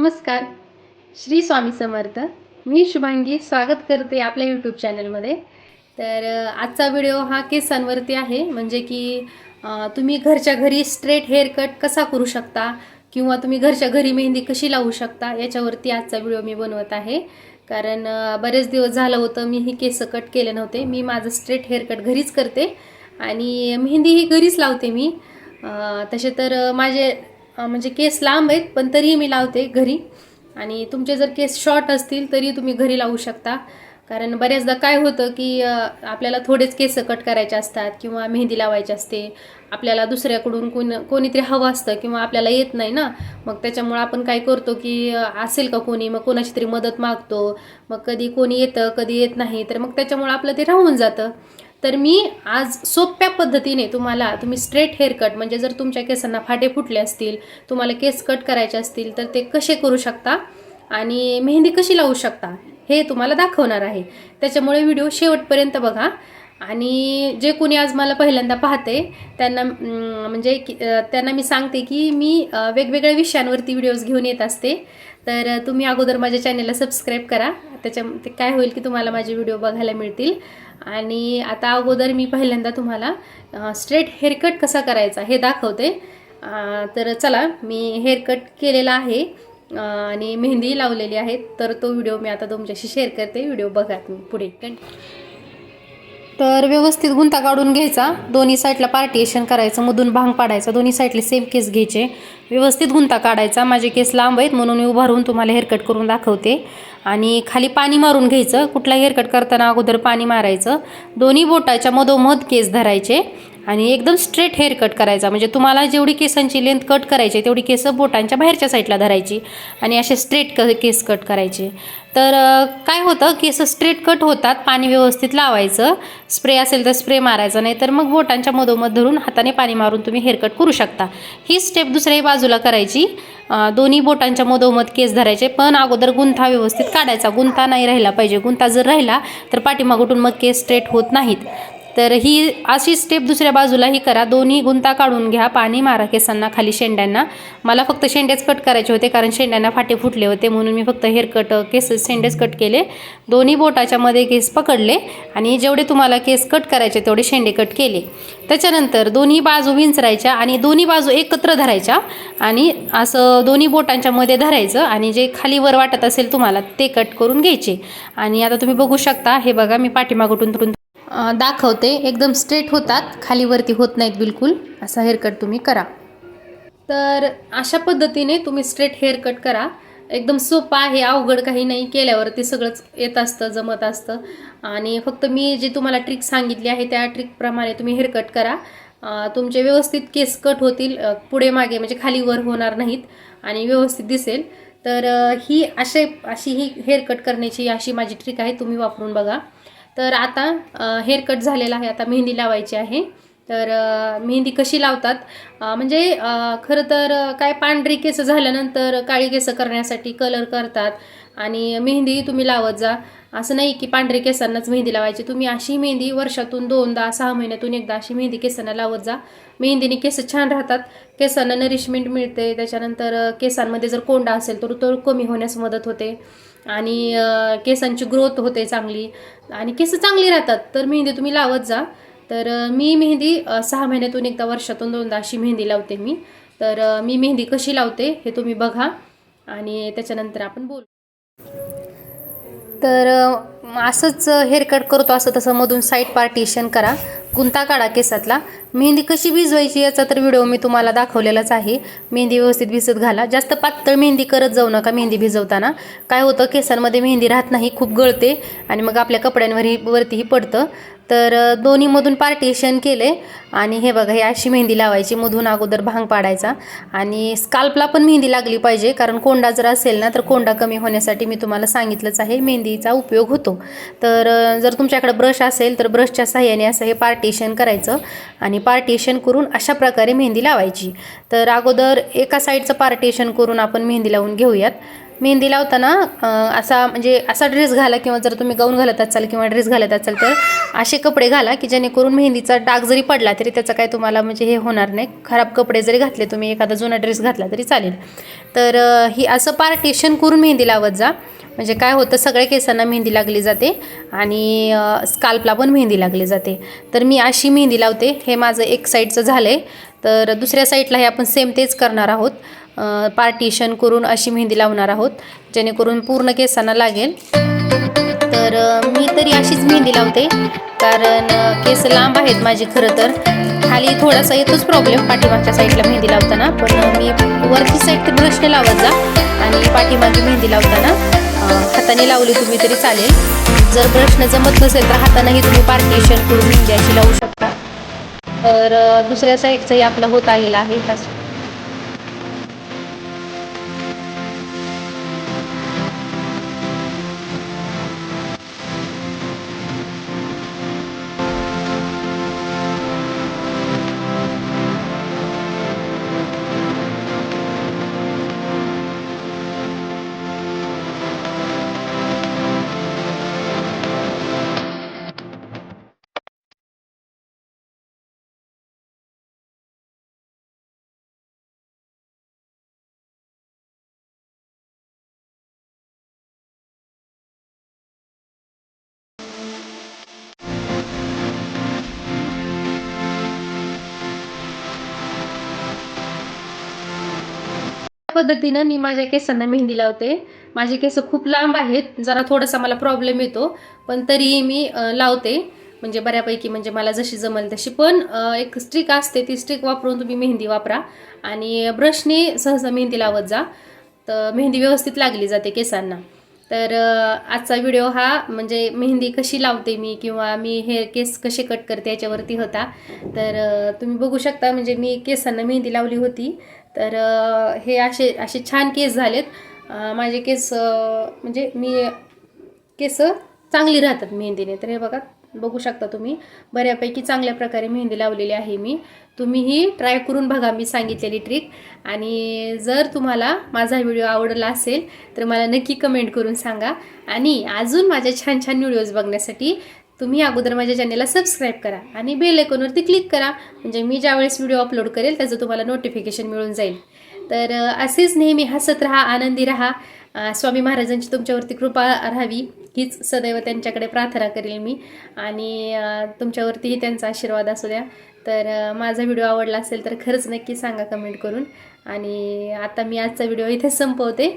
नमस्कार. श्री स्वामी समर्थ. मी शुभांगी स्वागत करते आपल्या यूट्यूब चॅनलमध्ये तर आजचा व्हिडिओ हा केसांवरती आहे. म्हणजे की तुम्ही घरच्या घरी स्ट्रेट हेअर कट कसा करू शकता? किंवा तुम्ही घरच्या घरी मेहंदी कशी लावू शकता? याच्यावरती आजचा व्हिडिओ मी बनवत आहे. कारण बरेच दिवस झालं होतं मी ही केस कट केले नव्हते. मी माझं स्ट्रेट हेअर कट घरीच करते. आणि मेहंदी ही घरीच लावते मी. तसे तर माझे म्हणजे केस लांब आहेत पण तरीही मी लावते घरी. आणि तुमचे जर केस शॉर्ट असतील तरी तुम्ही घरी लावू शकता. कारण बऱ्याचदा काय होतं की आपल्याला थोडेच केस कट करायचे असतात किंवा मेहंदी लावायची असते. आपल्याला दुसऱ्याकडून कोण कोणीतरी हवं असतं किंवा आपल्याला येत नाही ना. मग त्याच्यामुळं आपण काय करतो की असेल का कोणी मग कोणाची तरी मदत मागतो. मग कधी कोणी येतं कधी येत नाही तर मग त्याच्यामुळं आपलं ते राहून जातं. तर मी आज सोप्या पद्धतीने तुम्हाला तुम्ही स्ट्रेट हेअर कट म्हणजे जर तुमच्या केसांना फाटे फुटले असतील तुम्हाला केस कट करायचे असतील तर ते कसे करू शकता आणि मेहंदी कशी लावू शकता हे तुम्हाला दाखवणार आहे. त्याच्यामुळे व्हिडिओ शेवटपर्यंत बघा. आणि जे कोणी आज मला पहिल्यांदा पाहते त्यांना म्हणजे की- त्यांना मी सांगते की मी वेगवेगळ्या विषयांवरती व्हिडिओज घेऊन येत असते. तर तुम्ही अगोदर माझ्या चॅनलला सबस्क्राईब करा. त्याच्या ते काय होईल की तुम्हाला माझे व्हिडिओ बघायला मिळतील. आणि आता अगोदर मी पहिल्यांदा तुम्हाला स्ट्रेट हेअरकट कसा करायचा हे दाखवते. तर चला मी हेअरकट केलेला आहे आणि मेहंदी लावलेली आहे. तर तो व्हिडिओ मी आता तुमच्याशी शेअर करते. व्हिडिओ बघा तुम्ही पुढे. तर व्यवस्थित गुंता काढून घ्यायचा. दोन्ही साईडला पार्टिएशन करायचं मधून भांग पाडायचा. दोन्ही साईडले सेम केस घ्यायचे. व्यवस्थित गुंता काढायचा. माझे केस लांब आहेत म्हणून मी उभारून तुम्हाला हेअरकट करून दाखवते. आणि खाली पाणी मारून घ्यायचं. कुठला हेअरकट करताना अगोदर पाणी मारायचं. दोन्ही बोटाच्या मधोमध केस धरायचे. आणि एकदम स्ट्रेट हेअर कट करायचा. म्हणजे तुम्हाला जेवढी केसांची लेंथ कट करायची तेवढी केसं बोटांच्या बाहेरच्या साईडला धरायची आणि असे स्ट्रेट क केस कट करायचे. तर काय होतं? केस स्ट्रेट कट होतात पाणी व्यवस्थित लावायचं. स्प्रे असेल तर स्प्रे मारायचा नाही तर मग बोटांच्या मधोमध धरून हाताने पाणी मारून तुम्ही हेअरकट करू शकता. ही स्टेप दुसऱ्याही बाजूला करायची. दोन्ही बोटांच्या मधोमध केस धरायचे पण अगोदर गुंथा व्यवस्थित काढायचा. गुंता नाही राहिला पाहिजे. गुंता जर राहिला तर पाठीमागून मग केस स्ट्रेट होत नाहीत. तर ही अशी स्टेप दुसऱ्या बाजूलाही करा. दोन्ही गुंता काढून घ्या. पाणी मारा केसांना खाली शेंड्यांना. मला फक्त शेंडेच कट करायचे होते कारण शेंड्यांना फाटे फुटले होते म्हणून मी फक्त हेअर कट केस शेंडेच कट केले. दोन्ही बोटाच्या मध्ये केस पकडले आणि जेवढे तुम्हाला केस कट करायचे तेवढे शेंडे कट केले. त्याच्यानंतर दोन्ही बाजू विंचरायच्या आणि दोन्ही बाजू एकत्र धरायच्या आणि असं दोन्ही बोटांच्या मध्ये धरायचं आणि जे खाली वर वाटत असेल तुम्हाला ते कट करून घ्यायचे. आणि आता तुम्ही बघू शकता हे बघा मी पाठीमागून तुरून दाखवते. एकदम स्ट्रेट होतात. खालीवरती होत नाहीत बिलकुल. असा हेअरकट तुम्ही करा. तर अशा पद्धतीने तुम्ही स्ट्रेट हेअर कट करा. एकदम सोपं आहे. अवघड काही नाही केल्यावरती सगळंच येत असतं जमत असतं. आणि फक्त मी जे तुम्हाला ट्रिक सांगितली आहे त्या ट्रिकप्रमाणे तुम्ही हेअर कट करा तुमचे व्यवस्थित केस कट होतील. पुढे मागे म्हणजे खाली वर होणार नाहीत. आणि व्यवस्थित दिसेल. तर ही असे अशी ही हेअर कट करण्याची अशी माझी ट्रिक आहे. तुम्ही वापरून बघा. तर आता हेअर कट झालेला आहे आता मेहंदी लावायची आहे. तर मेहंदी कशी लावतात? म्हणजे खरं तर काय पांढरी केस झाल्यानंतर काळी केसं करण्यासाठी कलर करतात आणि मेहंदी तुम्ही लावत जा. असं नाही की पांढरे केसांनाच मेहंदी लावायची. तुम्ही अशी मेहंदी वर्षातून दोनदा सहा महिन्यातून एकदा अशी मेहंदी केसांना लावत जा. मेहंदीने केस छान राहतात. केसांना नरिशमेंट मिळते. त्याच्यानंतर केसांमध्ये जर कोंडा असेल तर तो कमी होण्यास मदत होते. आणि केसांची ग्रोथ होते चांगली. आणि केस चांगली राहतात तर मेहंदी तुम्ही लावत जा. तर मी मेहंदी सहा महिन्यातून एकदा वर्षातून दोनदा अशी मेहंदी लावते मी. तर मी मेहंदी कशी लावते हे तुम्ही बघा. आणि त्याच्यानंतर आपण बोलू. तर असंच हेअरकट करतो असं तसं मधून साईड पार्टिशन करा. कुंता काढा केसातला. मेहंदी कशी भिजवायची याचा तर व्हिडिओ मी तुम्हाला दाखवलेलाच आहे. मेहंदी व्यवस्थित भिजत घाला. जास्त पातळ मेहंदी करत जाऊ नका मेहंदी भिजवताना. काय होतं केसांमध्ये मेहंदी राहत नाही खूप गळते आणि मग आपल्या कपड्यांवरही वरतीही पडतं. तर दोन्हीमधून पार्टिशन केले आणि हे बघा हे अशी मेहंदी लावायची. मधून अगोदर भांग पाडायचा. आणि स्काल्पला पण मेहंदी लागली पाहिजे. कारण कोंडा जर असेल ना तर कोंडा कमी होण्यासाठी मी तुम्हाला सांगितलंच आहे. मेहंदीचा उपयोग होतो. तर जर तुमच्याकडे ब्रश असेल तर ब्रशच्या साह्याने असं हे पार्ट पार्टिशन करायचं आणि पार्टिशन करून अशा प्रकारे मेहंदी लावायची. तर अगोदर एका साईडचं पार्टिशन करून आपण मेहंदी लावून घेऊयात. मेहंदी लावताना असा म्हणजे असा ड्रेस घाला किंवा जर तुम्ही गाऊन घालत असाल किंवा ड्रेस घालत असाल तर असे कपडे घाला की जेणेकरून मेहंदीचा डाग जरी पडला तरी त्याचा काय तुम्हाला म्हणजे हे होणार नाही. खराब कपडे जरी घातले तुम्ही एखादा जुना ड्रेस घातला तरी चालेल. तर ही असं पार्टेशन करून मेहंदी लावत जा. म्हणजे काय होतं सगळ्या केसांना मेहंदी लागली जाते आणि स्काल्पला पण मेहंदी लागली जाते. तर मी अशी मेहंदी लावते. हे माझं एक साईडचं झालं आहे तर दुसऱ्या साईडलाही आपण सेम तेच करणार आहोत. पार्टिशन करून अशी मेहंदी लावणार आहोत जेणेकरून पूर्ण केसांना लागेल. तर मी तरी अशीच मेहंदी लावते कारण केस लांब आहेत माझे खरं तर. खाली थोडासा येतोच प्रॉब्लेम पाठीमागच्या साईडला मेहंदी लावताना पण मी वरची साईड ते ब्रशने लावत जा आणि पाठीमागे मेहंदी लावताना हाताने लावली तुम्ही तरी चालेल. जर ब्रशने जमत नसेल तर हातानेही तुम्ही पार्टिशन करून मेहंदी अशी लावू शकता. तर दुसऱ्या साईडचंही आपलं होत आलेलं आहे. पद्धतीनं मी माझ्या केसांना मेहंदी लावते. माझे केस खूप लांब आहेत. जरा थोडासा मला प्रॉब्लेम येतो. पण तरीही मी लावते. म्हणजे बऱ्यापैकी म्हणजे मला जशी जमेल तशी. पण एक स्ट्रिक असते. ती स्ट्रिक वापरून तुम्ही मेहंदी वापरा. आणि ब्रशने सहसा मेहंदी लावत जा. तर मेहंदी व्यवस्थित लागली जाते केसांना. तर आजचा व्हिडिओ हा म्हणजे मेहंदी कशी लावते मी किंवा मी हे केस कसे कट करते याच्यावरती होता. तर तुम्ही बघू शकता. म्हणजे मी केसांना मेहंदी लावली होती. तर हे असे असे छान केस झालेत. माझे केस म्हणजे मी केस चांगली राहतात मेहंदीने. तर हे बघा बघू शकता तुम्ही. बऱ्यापैकी चांगल्या प्रकारे मेहंदी लावलेली आहे मी. तुम्हीही ट्राय करून बघा मी सांगितलेली ट्रिक आणि जर तुम्हाला माझा व्हिडिओ आवडला असेल तर मला नक्की कमेंट करून सांगा. आणि अजून माझ्या छान छान व्हिडिओज बघण्यासाठी तुम्ही अगोदर माझ्या चॅनेलला सबस्क्राईब करा आणि बेल आयकॉनवरती क्लिक करा. म्हणजे मी ज्यावेळेस व्हिडिओ अपलोड करेल त्याचं तुम्हाला नोटिफिकेशन मिळून जाईल. तर असेच नेहमी हसत राहा आनंदी राहा. स्वामी महाराजांची तुमच्यावरती कृपा राहावी. हीच सदैव त्यांच्याकडे प्रार्थना करेल मी. आणि तुमच्यावरतीही त्यांचा आशीर्वाद असू द्या. तर माझा व्हिडिओ आवडला असेल तर खरंच नक्की सांगा कमेंट करून. आणि आता मी आजचा व्हिडिओ इथे संपवते.